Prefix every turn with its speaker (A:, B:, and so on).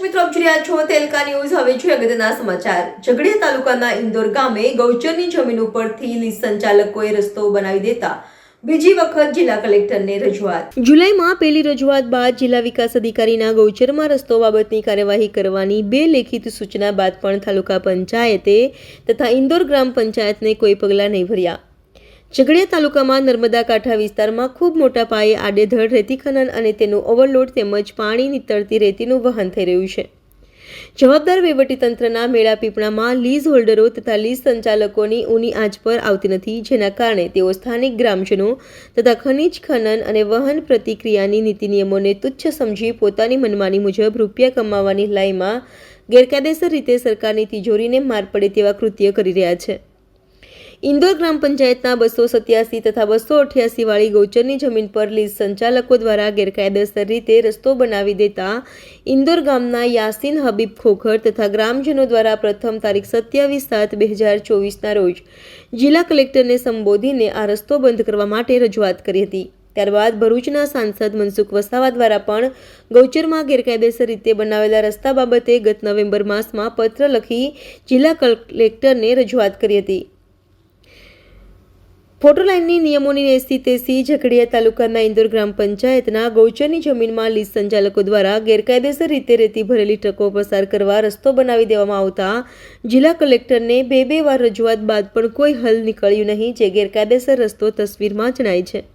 A: રહ્યા છો તેલકા ન્યૂઝ. હવે છે અગત્યના સમાચાર. ઝઘડિયા તાલુકાના ઇન્દોર ગામે ગૌચરની જમીન ઉપરથી લીઝ સંચાલકોએ રસ્તો બનાવી દેતા બીજી વખત જિલ્લા કલેક્ટરને રજૂઆત. જુલાઈમાં પહેલી રજૂઆત બાદ જિલ્લા વિકાસ અધિકારીના ગૌચરમાં રસ્તો બાબતની કાર્યવાહી કરવાની બે લેખિત સૂચના બાદ પણ તાલુકા પંચાયતે તથા ઇન્દોર ગ્રામ પંચાયતને કોઈ પગલાં નહીં ભર્યા. ઝઘડિયા તાલુકામાં નર્મદા કાંઠા વિસ્તારમાં ખૂબ મોટા પાયે આડેધડ રેતી ખનન અને તેનું ઓવરલોડ તેમજ પાણી નીતરતી રેતીનું વહન થઈ રહ્યું છે. જવાબદાર વહીવટીતંત્રના મેળા પીપળામાં લીઝ હોલ્ડરો તથા લીઝ સંચાલકોની ઊની આંચ પર આવતી નથી, જેના કારણે તેઓ સ્થાનિક ગ્રામજનો તથા ખનિજ ખનન અને વહન પ્રતિક્રિયાની નીતિ નિયમોને તુચ્છ સમજી પોતાની મનમાની મુજબ રૂપિયા કમાવાની લાઈમાં ગેરકાયદેસર રીતે સરકારની તિજોરીને માર પડે તેવા કૃત્ય કરી રહ્યા છે. ઇન્દોર ગ્રામ પંચાયતના બસો સત્યાસી તથા બસો અઠ્યાસી વાળી ગૌચરની જમીન પર લીઝ સંચાલકો દ્વારા ગેરકાયદેસર રીતે રસ્તો બનાવી દેતા ઇન્દોર ગામના યાસીન હબીબ ખોખર તથા ગ્રામજનો દ્વારા પ્રથમ તારીખ સત્યાવીસ સાત બે હજાર ચોવીસના રોજ જિલ્લા કલેક્ટરને સંબોધીને આ રસ્તો બંધ કરવા માટે રજૂઆત કરી હતી. ત્યારબાદ ભરૂચના સાંસદ મનસુખ વસાવા દ્વારા પણ ગૌચરમાં ગેરકાયદેસર રીતે બનાવેલા રસ્તા બાબતે ગત નવેમ્બર માસમાં પત્ર લખી જિલ્લા કલેક્ટરને રજૂઆત કરી હતી. ફોટો લાઇનની નિયમોની એસી તેસી ઝઘડિયા તાલુકાના ઇન્દોર ગ્રામ પંચાયતના ગૌચરની જમીનમાં લીઝ સંચાલકો દ્વારા ગેરકાયદેસર રીતે રેતી ભરેલી ટ્રકો પસાર કરવા રસ્તો બનાવી દેવામાં આવતા જિલ્લા કલેક્ટરને બે બે વાર રજૂઆત બાદ પણ કોઈ હલ નીકળ્યું નહીં, જે ગેરકાયદેસર રસ્તો તસવીરમાં જણાય છે.